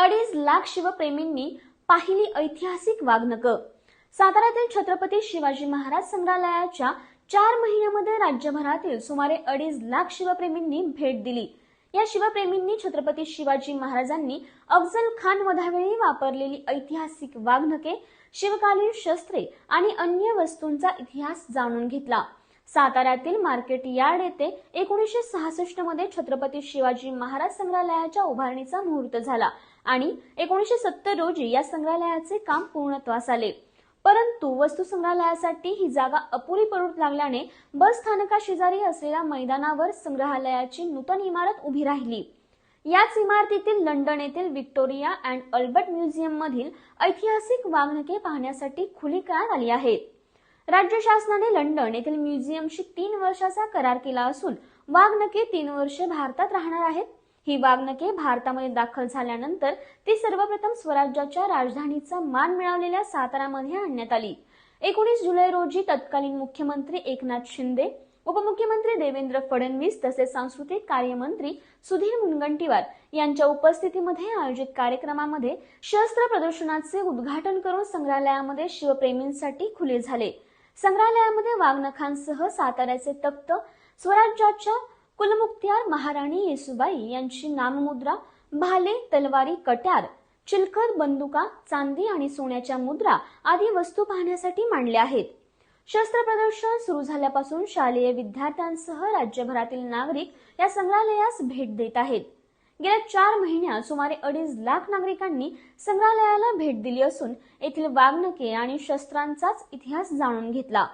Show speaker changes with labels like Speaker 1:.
Speaker 1: अडीच लाख शिवप्रेमींनी पाहिली ऐतिहासिक वाघनक साताऱ्यातील छत्रपती शिवाजी महाराज संग्रहालयाच्या चार महिन्यामध्ये राज्यभरातील सुमारे अडीच लाख शिवप्रेमींनी भेट दिली. या शिवप्रेमींनी छत्रपती शिवाजी महाराजांनी अफजल खान वधावेळी वापरलेली ऐतिहासिक वाघनके शिवकालीन शस्त्रे आणि अन्य वस्तूंचा इतिहास जाणून घेतला. साताऱ्यातील मार्केट यार्ड येथे एकोणीसशे सहासष्टमध्ये छत्रपती शिवाजी महाराज संग्रहालयाच्या उभारणीचा मुहूर्त झाला आणि एकोणीसशे सत्तर रोजी या संग्रहालयाचे काम पूर्णत्वास आले. परंतु वस्तू संग्रहालयासाठी ही जागा अपुरी पडू लागल्याने बस स्थानका शेजारी असलेल्या मैदानावर संग्रहालयाची नूतन इमारत उभी राहिली. याच इमारतीतील लंडन येथील विक्टोरिया अँड अल्बर्ट म्युझियम मधील ऐतिहासिक वाघनके पाहण्यासाठी खुली करण्यात आली आहेत राज्य शासनाने लंडन येथील म्युझियमशी तीन वर्षाचा करार केला असून वाघनके तीन वर्षे भारतात राहणार आहेत. ही वाघनके भारतामध्ये दाखल झाल्यानंतर ती सर्वप्रथम स्वराज्याच्या राजधानीचा मान मिळवलेल्या सातारामध्ये आणण्यात आली. एकोणीस जुलै रोजी तत्कालीन मुख्यमंत्री एकनाथ शिंदे उपमुख्यमंत्री देवेंद्र फडणवीस तसेच सांस्कृतिक कार्यमंत्री सुधीर मुनगंटीवार यांच्या उपस्थितीमध्ये आयोजित कार्यक्रमामध्ये शस्त्र प्रदर्शनाचे उद्घाटन करून संग्रहालयामध्ये शिवप्रेमींसाठी खुले झाले. संग्रहालयामध्ये वाघनखांसह साताऱ्याचे तख्त स्वराज्याच्या कुलमुक्त्यार महाराणी येसुबाई यांची नाममुद्रा भाले तलवारी कट्यार चिलखत बंदुका चांदी आणि सोन्याच्या मुद्रा आदी वस्तू पाहण्यासाठी मांडल्या आहेत. शस्त्र प्रदर्शन सुरू झाल्यापासून शालेय विद्यार्थ्यांसह राज्यभरातील नागरिक या संग्रहालयास भेट देत आहेत. गेल्या चार महिन्यात सुमारे अडीच लाख नागरिकांनी संग्रहालयाला भेट दिली असून येथील वाघनके आणि शस्त्रांचाच इतिहास जाणून घेतला.